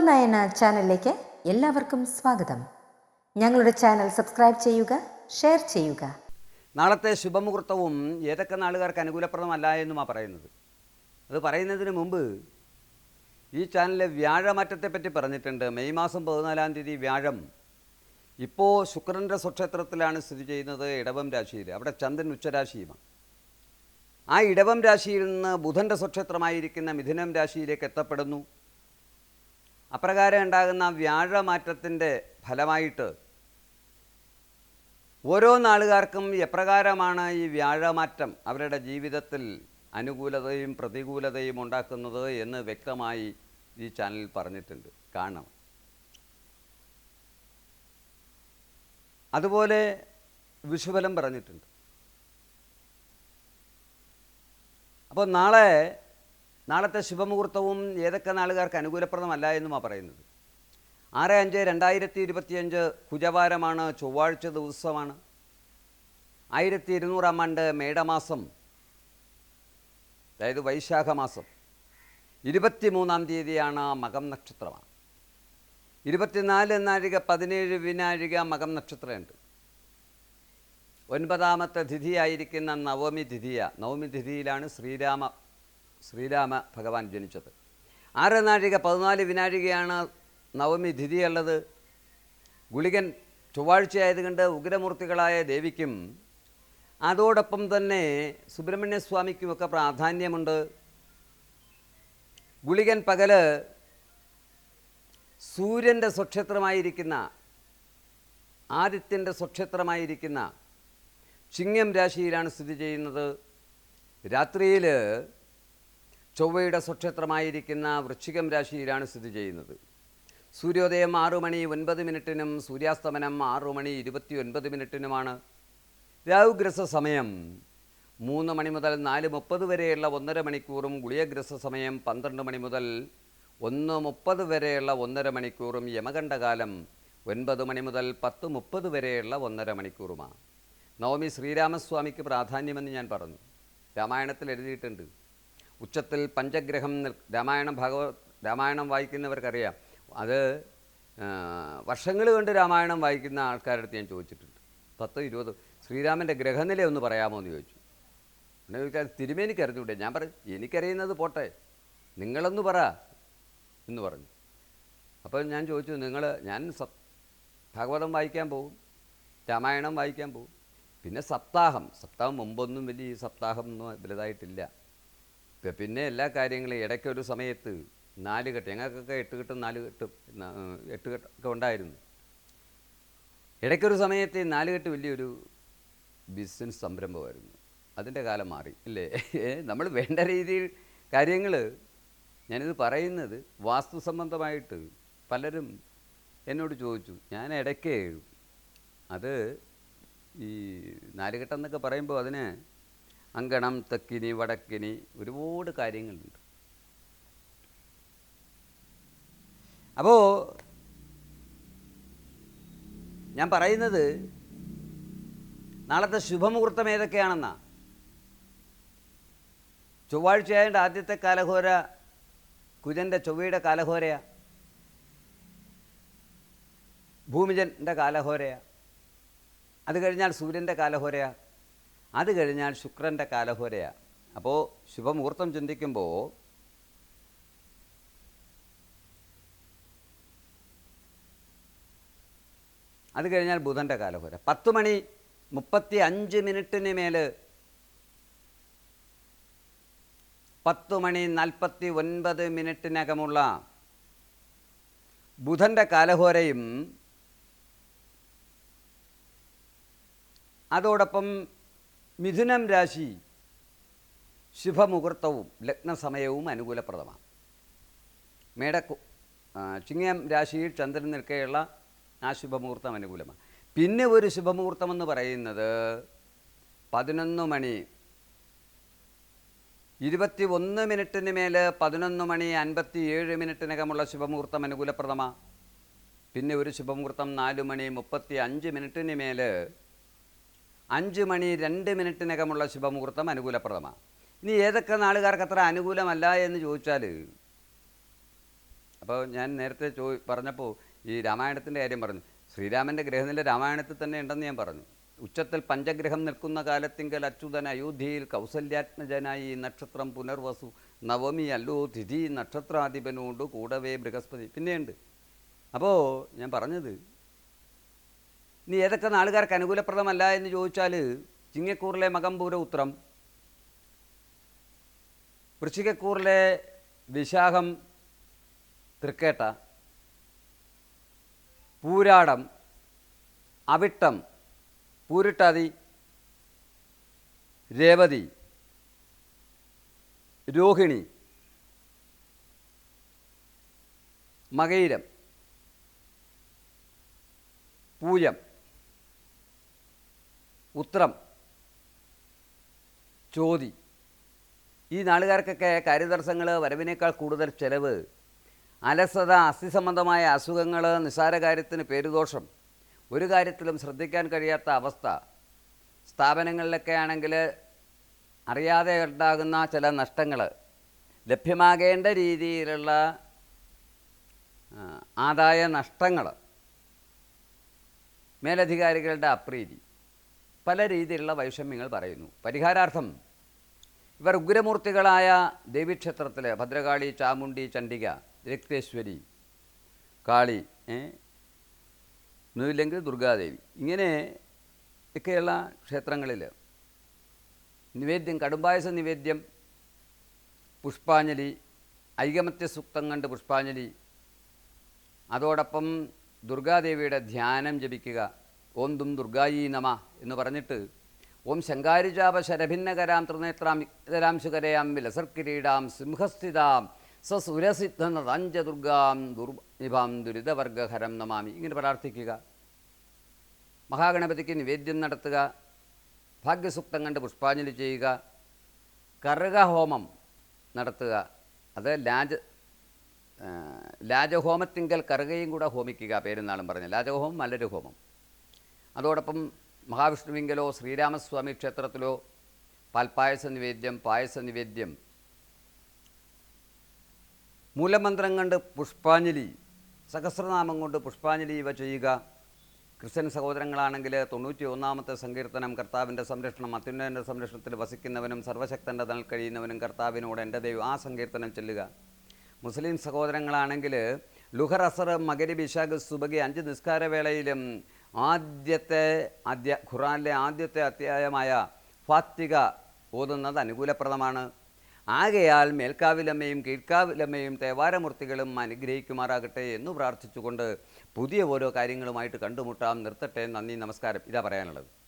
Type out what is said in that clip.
ഉപനയന ചാനലിലേക്ക് എല്ലാവർക്കും സ്വാഗതം. ഞങ്ങളുടെ ചാനൽ സബ്സ്ക്രൈബ് ചെയ്യുക ഷെയർ ചെയ്യുക. നാളത്തെ ശുഭമുഹൂർത്തവും ഏതൊക്കെ നാളുകാർക്ക് അനുകൂലപ്രദമല്ല എന്നുമാണ് പറയുന്നത്. അത് പറയുന്നതിന് മുമ്പ് ഈ ചാനലിലെ വ്യാഴമാറ്റത്തെപ്പറ്റി പറഞ്ഞിട്ടുണ്ട്. മെയ് മാസം പതിനാലാം തീയതി വ്യാഴം. ഇപ്പോൾ ശുക്രന്റെ സ്വക്ഷേത്രത്തിലാണ് സ്ഥിതി ചെയ്യുന്നത് ഇടവം രാശിയിൽ. അവിടെ ചന്ദ്രൻ ഉച്ചരാശിയുമാണ്. ആ ഇടവം രാശിയിൽ നിന്ന് ബുധന്റെ സ്വക്ഷേത്രമായിരിക്കുന്ന മിഥുനം രാശിയിലേക്ക് എത്തപ്പെടുന്നു. അപ്രകാരം ഉണ്ടാകുന്ന വ്യാഴമാറ്റത്തിന്റെ ഫലമായിട്ട് ഓരോ നാളുകാർക്കും എപ്രകാരമാണ് ഈ വ്യാഴമാറ്റം അവരുടെ ജീവിതത്തിൽ അനുകൂലതയും പ്രതികൂലതയും ഉണ്ടാക്കുന്നത് എന്ന് വ്യക്തമായി ഈ ചാനലിൽ പറഞ്ഞിട്ടുണ്ട്. കാണണം. അതുപോലെ വിഷുഫലം പറഞ്ഞിട്ടുണ്ട്. അപ്പോൾ നാളെ നാളത്തെ ശുഭമുഹൂർത്തവും ഏതൊക്കെ നാളുകാർക്ക് അനുകൂലപ്രദമല്ല എന്നുമാണ് പറയുന്നത്. ആറ് അഞ്ച് രണ്ടായിരത്തി ഇരുപത്തിയഞ്ച് കുജവാരമാണ് ചൊവ്വാഴ്ച ദിവസമാണ്. ആയിരത്തി ഇരുന്നൂറാം ആണ്ട് മേടമാസം അതായത് വൈശാഖ മാസം ഇരുപത്തിമൂന്നാം തീയതിയാണ് മകം നക്ഷത്രമാണ്. ഇരുപത്തിനാല് നാഴിക പതിനേഴ് വിനാഴിക മകം നക്ഷത്രമുണ്ട്. ഒൻപതാമത്തെ തിഥിയായിരിക്കുന്ന നവമി തിഥിയ നവമി തിഥിയിലാണ് ശ്രീരാമ ശ്രീരാമ ഭഗവാൻ ജനിച്ചത്. ആറ് നാഴിക പതിനാല് വിനാഴികയാണ് നവമി തിഥിയുള്ളത് ഗുളികൻ ചൊവ്വാഴ്ചയായതുകൊണ്ട് ഉഗ്രമൂർത്തികളായ ദേവിക്കും അതോടൊപ്പം തന്നെ സുബ്രഹ്മണ്യസ്വാമിക്കുമൊക്കെ പ്രാധാന്യമുണ്ട്. ഗുളികൻ പകൽ സൂര്യന്റെ സ്വക്ഷേത്രമായിരിക്കുന്ന ആദിത്യന്റെ സ്വക്ഷേത്രമായിരിക്കുന്ന ചിങ്ങം രാശിയിലാണ് സ്ഥിതി ചെയ്യുന്നത്. രാത്രിയിൽ ചൊവ്വയുടെ സ്വക്ഷേത്രമായിരിക്കുന്ന വൃശ്ചികം രാശിയിലാണ് സ്ഥിതി ചെയ്യുന്നത്. സൂര്യോദയം ആറു മണി ഒൻപത് മിനിറ്റിനും സൂര്യാസ്തമനം ആറു മണി ഇരുപത്തി ഒൻപത് മിനിറ്റിനുമാണ്. രാഹുഗ്രസ സമയം മൂന്ന് മണി മുതൽ നാല് മുപ്പത് വരെയുള്ള ഒന്നര മണിക്കൂറും ഗുളിയഗ്രസ സമയം പന്ത്രണ്ട് മണി മുതൽ ഒന്ന് മുപ്പത് വരെയുള്ള ഒന്നര മണിക്കൂറും യമകണ്ഠകാലം ഒൻപത് മണി മുതൽ പത്ത് മുപ്പത് വരെയുള്ള ഒന്നര മണിക്കൂറുമാണ്. നവമി ശ്രീരാമസ്വാമിക്ക് പ്രാധാന്യമെന്ന് ഞാൻ പറഞ്ഞു. രാമായണത്തിൽ എഴുതിയിട്ടുണ്ട്. ഉച്ചത്തിൽ പഞ്ചഗ്രഹം രാമായണം ഭാഗവത് രാമായണം വായിക്കുന്നവർക്കറിയാം. അത് വർഷങ്ങൾ കൊണ്ട് രാമായണം വായിക്കുന്ന ആൾക്കാരുടെ അടുത്ത് ഞാൻ ചോദിച്ചിട്ടുണ്ട്. പത്ത് ഇരുപത് ശ്രീരാമന്റെ ഗ്രഹനില ഒന്ന് പറയാമോ എന്ന് ചോദിച്ചു. എന്നെ ചോദിച്ചാൽ തിരുമേനിക്ക് അറിഞ്ഞൂടെ ഞാൻ പറഞ്ഞു എനിക്കറിയുന്നത് പോട്ടെ. നിങ്ങളൊന്ന് പറ എന്ന് പറഞ്ഞു. അപ്പോൾ ഞാൻ ചോദിച്ചു നിങ്ങൾ ഞാൻ സപ് ഭാഗവതം വായിക്കാൻ പോകും രാമായണം വായിക്കാൻ പോകും. പിന്നെ സപ്താഹം സപ്താഹം മുമ്പൊന്നും വലിയ സപ്താഹം ഒന്നും വലുതായിട്ടില്ല. പിന്നെ എല്ലാ കാര്യങ്ങളും ഇടയ്ക്കൊരു സമയത്ത് നാല് കെട്ട് ഞങ്ങൾക്കൊക്കെ എട്ട് കെട്ടും നാല് കെട്ടും എട്ട് കെട്ടൊക്കെ ഉണ്ടായിരുന്നു. ഇടയ്ക്കൊരു സമയത്ത് നാല് കെട്ട് വലിയൊരു ബിസിനസ് സംരംഭമായിരുന്നു. അതിന്റെ കാലം മാറി അല്ലേ? നമ്മൾ വേണ്ട രീതിയിൽ കാര്യങ്ങൾ ഞാനിത് പറയുന്നത് വാസ്തു സംബന്ധമായിട്ട് പലരും എന്നോട് ചോദിച്ചു. ഞാൻ ഇടയ്ക്ക് അത് ഈ നാലുകെട്ടെന്നൊക്കെ പറയുമ്പോൾ അതിന് അങ്കണം തെക്കിനി വടക്കിനി ഒരുപാട് കാര്യങ്ങളുണ്ട്. അപ്പോൾ ഞാൻ പറയുന്നത് നാളത്തെ ശുഭമുഹൂർത്തം ഏതൊക്കെയാണെന്നാ? ചൊവ്വാഴ്ചയായിട്ട് ആദ്യത്തെ കാലഘോര കുജന്റെ ചൊവ്വയുടെ കാലഘോരയാ. ഭൂമിജന്റെ കാലഘോരയാ. അത് കഴിഞ്ഞാൽ സൂര്യന്റെ കാലഹോരയാ അത് കഴിഞ്ഞാൽ ശുക്രന്റെ കാലഹോരയാണ് അപ്പോൾ ശുഭമുഹൂർത്തം ചിന്തിക്കുമ്പോൾ അത് കഴിഞ്ഞാൽ ബുധന്റെ കാലഹോര. പത്ത് മണി മുപ്പത്തി അഞ്ച് മിനിറ്റിന് മേൽ പത്ത് മണി നാൽപ്പത്തി ഒൻപത് മിനിറ്റിനകമുള്ള ബുധന്റെ കാലഹോരയും അതോടൊപ്പം മിഥുനം രാശി ശുഭമുഹൂർത്തവും ലഗ്നസമയവും അനുകൂലപ്രദമാണ്. മേടക്കു ചിങ്ങം രാശിയിൽ ചന്ദ്രൻ നിൽക്കെയുള്ള ആ ശുഭമുഹൂർത്തം അനുകൂലമാണ്. പിന്നെ ഒരു ശുഭമുഹൂർത്തം എന്ന് പറയുന്നത് പതിനൊന്ന് മണി ഇരുപത്തി ഒന്ന് മിനിറ്റിന് മേൽ പതിനൊന്ന് മണി അൻപത്തി ഏഴ് മിനിറ്റിനകമുള്ള ശുഭമുഹൂർത്തം അനുകൂലപ്രദമാണ് പിന്നെ ഒരു ശുഭമുഹൂർത്തം നാല് മണി മുപ്പത്തി അഞ്ച് മിനിറ്റിന് മേൽ അഞ്ച് മണി രണ്ട് മിനിറ്റിനകമുള്ള ശുഭമുഹൂർത്തം അനുകൂലപ്രദമാണ്. ഇനി ഏതൊക്കെ നാളുകാർക്ക് അത്ര അനുകൂലമല്ല എന്ന് ചോദിച്ചാൽ അപ്പോൾ ഞാൻ നേരത്തെ ചോ പറഞ്ഞപ്പോൾ ഈ രാമായണത്തിന്റെ കാര്യം പറഞ്ഞു. ശ്രീരാമന്റെ ഗ്രഹനില രാമായണത്തിൽ തന്നെ ഉണ്ടെന്ന് ഞാൻ പറഞ്ഞു. ഉച്ചത്തിൽ പഞ്ചഗ്രഹം നിൽക്കുന്ന കാലത്തിങ്കൽ അച്യുതൻ അയോധ്യയിൽ കൗസല്യാത്മജനായി നക്ഷത്രം പുനർവസു. നവമി അല്ലോ തിഥി നക്ഷത്രാധിപനോണ്ട് കൂടവേ ബൃഹസ്പതി. പിന്നെയുണ്ട്. അപ്പോൾ ഞാൻ പറഞ്ഞത് ഇനി ഏതൊക്കെ നാളുകാർക്ക് അനുകൂലപ്രദമല്ല എന്ന് ചോദിച്ചാൽ ചിങ്ങക്കൂറിലെ മകമ്പൂര ഉത്രം വൃശ്ചികക്കൂറിലെ വിശാഖം തൃക്കേട്ട പൂരാടം അവിട്ടം പൂരിട്ടാതി രേവതി രോഹിണി മകയിരം പൂയം ഉത്രം ചോതി. ഈ നാളുകാർക്കൊക്കെ കാര്യദർശങ്ങൾ വരവിനേക്കാൾ കൂടുതൽ ചെലവ് അലസത അസ്ഥിസംബന്ധമായ അസുഖങ്ങൾ നിസ്സാര കാര്യത്തിന് പേരുദോഷം ഒരു കാര്യത്തിലും ശ്രദ്ധിക്കാൻ കഴിയാത്ത അവസ്ഥ. സ്ഥാപനങ്ങളിലൊക്കെ ആണെങ്കിൽ അറിയാതെ ഉണ്ടാകുന്ന ചില നഷ്ടങ്ങൾ. ലഭ്യമാകേണ്ട രീതിയിലുള്ള ആദായ നഷ്ടങ്ങൾ. മേലധികാരികളുടെ അപ്രീതി. പല രീതിയിലുള്ള വൈഷമ്യങ്ങൾ പറയുന്നു പരിഹാരാർത്ഥം ഇവർ ഉഗ്രമൂർത്തികളായ ദേവീക്ഷേത്രത്തിൽ ഭദ്രകാളി ചാമുണ്ടി ചണ്ഡിക രക്തേശ്വരി കാളി? ഒന്നുമില്ലെങ്കിൽ ദുർഗാദേവി ഇങ്ങനെ ഒക്കെയുള്ള ക്ഷേത്രങ്ങളിൽ നിവേദ്യം കടുംബായസ നിവേദ്യം പുഷ്പാഞ്ജലി ഐകമത്യ സൂക്തം കണ്ട് പുഷ്പാഞ്ജലി അതോടൊപ്പം ദുർഗാദേവിയുടെ ധ്യാനം ജപിക്കുക ഓം ദും ദുർഗായി നമ എന്ന് പറഞ്ഞിട്ട് ഓം ശങ്കാരിജാപ ശരഭിന്നകരാം ത്രിനേത്രാം ഇതരാംശുകരയാം വിലസർക്കിരീടാം സിംഹസ്ഥിതാം സസുരസിദ്ധനതഞ്ച ദുർഗാം ദുർനിഭാം ദുരിതവർഗഹരം നമാമി. ഇങ്ങനെ പ്രാർത്ഥിക്കുക. മഹാഗണപതിക്ക് നിവേദ്യം നടത്തുക. ഭാഗ്യസൂക്തം കണ്ട് പുഷ്പാഞ്ജലി ചെയ്യുക. കറുകഹോമം നടത്തുക. അത് ലാജ ലാജഹോമത്തിങ്കൽ കറുകയും കൂടെ ഹോമിക്കുക പേരുന്നാളും പറഞ്ഞ്. ലാജഹോമം നല്ലൊരു ഹോമം അതോടൊപ്പം മഹാവിഷ്ണുവിങ്കലോ ശ്രീരാമസ്വാമി ക്ഷേത്രത്തിലോ പാൽപ്പായസ നിവേദ്യം പായസ നിവേദ്യം മൂലമന്ത്രം കണ്ട് പുഷ്പാഞ്ജലി സഹസ്രനാമം കൊണ്ട് പുഷ്പാഞ്ജലി ഇവ ചെയ്യുക. ക്രിസ്ത്യൻ സഹോദരങ്ങളാണെങ്കിൽ തൊണ്ണൂറ്റി ഒന്നാമത്തെ സങ്കീർത്തനം കർത്താവിന്റെ സംരക്ഷണം അത്യുന്നതന്റെ സംരക്ഷണത്തിൽ വസിക്കുന്നവനും സർവശക്തന്റെ തണൽ കഴിയുന്നവനും കർത്താവിനോട് എന്റെ ദൈവം ആ സങ്കീർത്തനം ചെല്ലുക. മുസ്ലിം സഹോദരങ്ങളാണെങ്കിൽ ലുഹർ അസർ മകരി ബിഷാഖ് സുബഗി അഞ്ച് നിസ്കാരവേളയിലും ആദ്യത്തെ അധ്യ ഖുറാനിലെ ആദ്യത്തെ അധ്യായമായ ഫാത്തിക ഓതുന്നത് അനുകൂലപ്രദമാണ്. ആകയാൽ മേൽക്കാവിലമ്മയും കീഴ്ക്കാവിലമ്മയും തേവാരമൂർത്തികളും അനുഗ്രഹിക്കുമാറാകട്ടെ എന്ന് പ്രാർത്ഥിച്ചുകൊണ്ട് പുതിയ ഓരോ കാര്യങ്ങളുമായിട്ട് കണ്ടുമുട്ടാം. നിർത്തട്ടെ. നന്ദി നമസ്കാരം. ഇതാ പറയാനുള്ളത്.